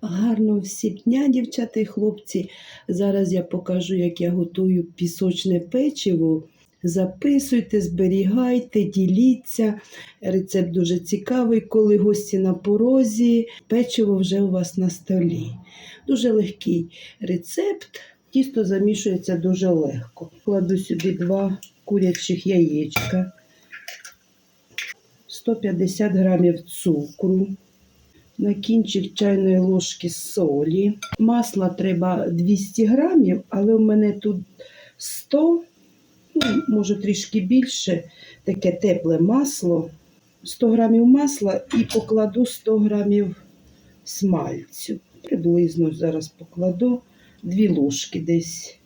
Гарного всім дня, дівчата і хлопці. Зараз я покажу, як я готую пісочне печиво. Записуйте, зберігайте, діліться. Рецепт дуже цікавий, коли гості на порозі. Печиво вже у вас на столі. Дуже легкий рецепт. Тісто замішується дуже легко. Кладу сюди два курячих яєчка, 150 грамів цукру, на кінчик чайної ложки солі. Масла треба 200 грамів, але в мене тут 100, ну, може трішки більше, таке тепле масло. 100 грамів масла і покладу 100 грамів смальцю. Приблизно зараз покладу 2 ложки десь.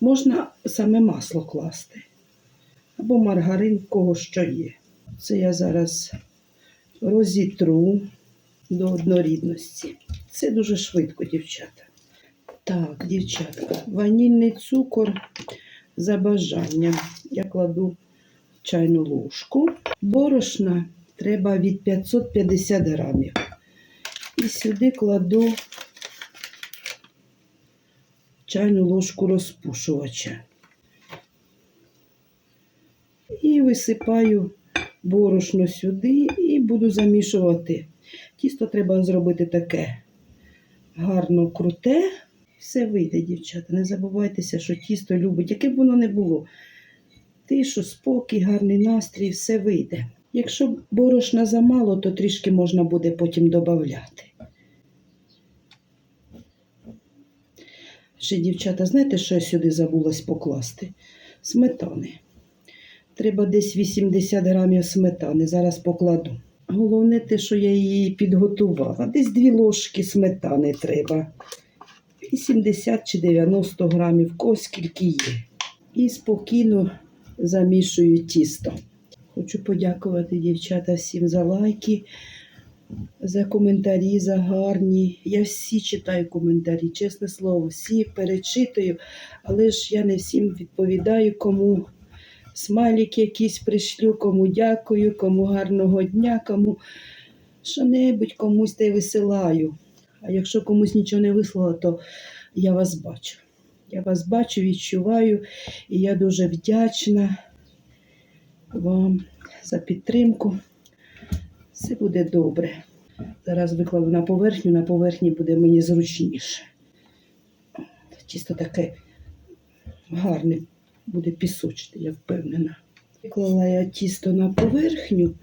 Можна саме масло класти. Або маргарин, кого що є. Це я зараз розітру до однорідності. Це дуже швидко, дівчата. Так, дівчатка, ванільний цукор за бажанням. Я кладу чайну ложку. Борошна треба від 550 грамів. І сюди кладу чайну ложку розпушувача. І висипаю борошно сюди і буду замішувати. Тісто треба зробити таке гарно круте. Все вийде, дівчата. Не забувайтеся, що тісто любить, яке б воно не було. Тишу, спокій, гарний настрій, все вийде. Якщо борошна замало, то трішки можна буде потім додати. Ще, дівчата, знаєте, що я сюди забулась покласти? Сметани. Треба десь 80 грамів сметани. Зараз покладу. Головне те, що я її підготувала. Десь дві ложки сметани треба. 80 чи 90 грамів, кого скільки є. І спокійно замішую тісто. Хочу подякувати дівчата всім за лайки, за коментарі, за гарні. Я всі читаю коментарі, чесне слово, всі перечитую, але ж я не всім відповідаю, кому смайлік якийсь пришлю, кому дякую, кому гарного дня, кому що-небудь комусь та й висилаю. А якщо комусь нічого не вислала, то я вас бачу. Я вас бачу, відчуваю, і я дуже вдячна вам за підтримку. Все буде добре. Зараз викладу на поверхню, на поверхні буде мені зручніше. Чисто таке гарне буде пісочне, я впевнена. Виклала я тісто на поверхню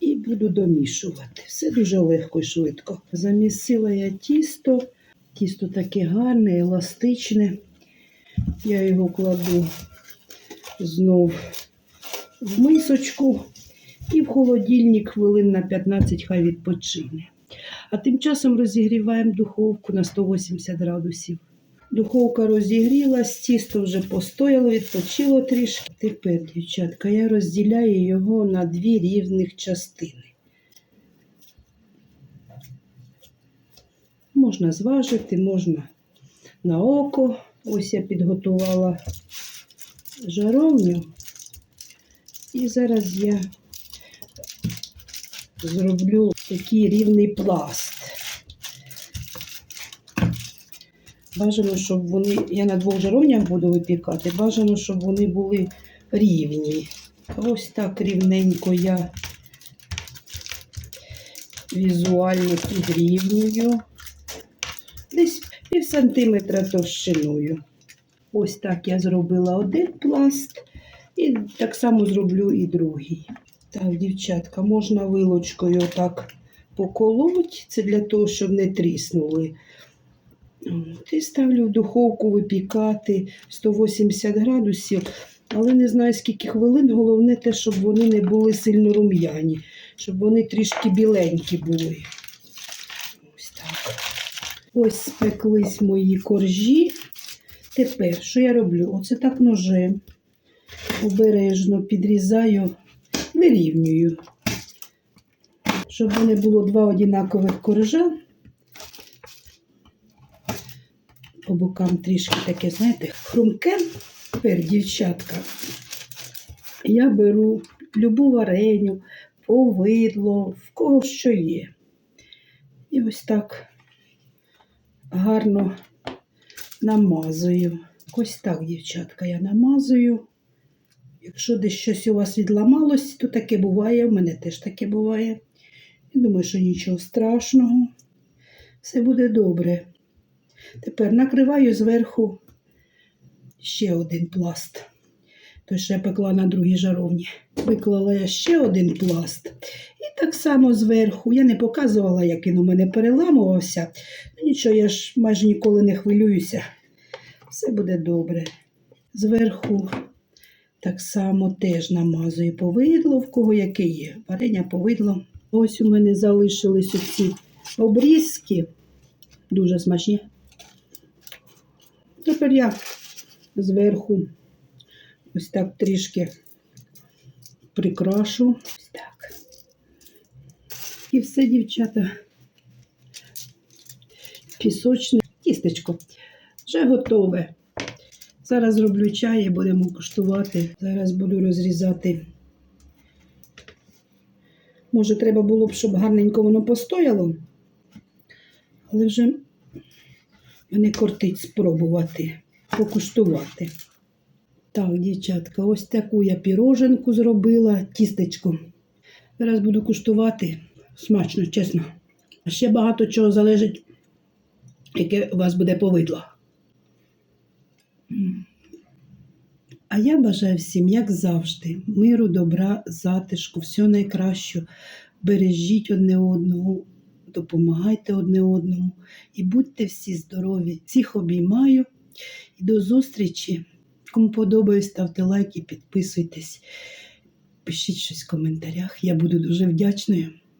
і буду домішувати. Все дуже легко і швидко. Замісила я тісто. Тісто таке гарне, еластичне. Я його кладу знов в мисочку і в холодильник хвилин на 15 хай відпочине. А тим часом розігріваємо духовку на 180 градусів. Духовка розігрілась, тісто вже постояло, відпочило трішки. Тепер, дівчатка, я розділяю його на дві рівних частини. Можна зважити, можна на око. Ось я підготувала жаровню. І зараз я зроблю такий рівний пласт. Бажано, щоб вони, я на двох жаровнях буду випікати, бажано, щоб вони були рівні. Ось так рівненько я візуально підрівнюю. Десь пів сантиметра товщиною. Ось так я зробила один пласт, і так само зроблю і другий. Так, дівчатка, можна вилочкою так поколоть. Це для того, щоб не тріснули. І ставлю в духовку випікати 180 градусів, але не знаю скільки хвилин. Головне те, щоб вони не були сильно рум'яні, щоб вони трішки біленькі були. Ось так. Ось спеклись мої коржі. Тепер, що я роблю? Оце так ножем обережно підрізаю, вирівнюю, щоб не було два однакових коржа. По бокам трішки таке, знаєте, хрумке. Тепер, дівчатка, я беру любу вареню, повидло, в кого що є. І ось так гарно намазую. Ось так, дівчатка, я намазую. Якщо десь щось у вас відламалось, то таке буває, в мене теж таке буває. Я думаю, що нічого страшного. Все буде добре. Тепер накриваю зверху ще один пласт. Той, я пекла на другій жаровні. Виклала я ще один пласт. І так само зверху. Я не показувала, як він у мене переламувався. Ну нічого, я ж майже ніколи не хвилююся. Все буде добре. Зверху так само теж намазую повидло, в кого яке є. Варення повидло. Ось у мене залишились ці обрізки. Дуже смачні. Тепер я зверху ось так трішки прикрашу. Ось так. І все, дівчата. Пісочне тістечко вже готове. Зараз зроблю чай і будемо куштувати. Зараз буду розрізати. Може, треба було б, щоб гарненько воно постояло. Але вже мене кортить спробувати, покуштувати. Так, дівчатка, ось таку я піроженку зробила, тістечко. Зараз буду куштувати. Смачно, чесно. А ще багато чого залежить, яке у вас буде повидло. А я бажаю всім, як завжди, миру, добра, затишку, всього найкращого. Бережіть одне одного, допомагайте одне одному і будьте всі здорові. Всіх обіймаю і до зустрічі. Кому подобається, ставте лайки, підписуйтесь, пишіть щось в коментарях. Я буду дуже вдячною.